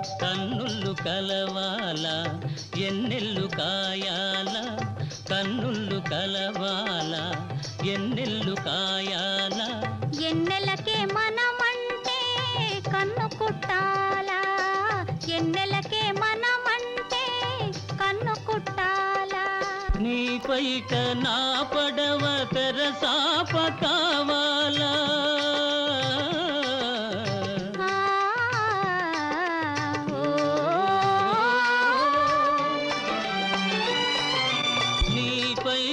కన్నుళ్ళు కలవాల ఎన్నెల్లు కాయాల? కన్నుళ్ళు కలవాల ఎన్నెల్లు కాయాల? ఎన్నెలకే మనమంటే కన్ను కుట్టాలా? ఎన్నెలకే మనమంటే కన్ను కుట్టాలా? నీ పైట నా పడవ తెరసాప కావాల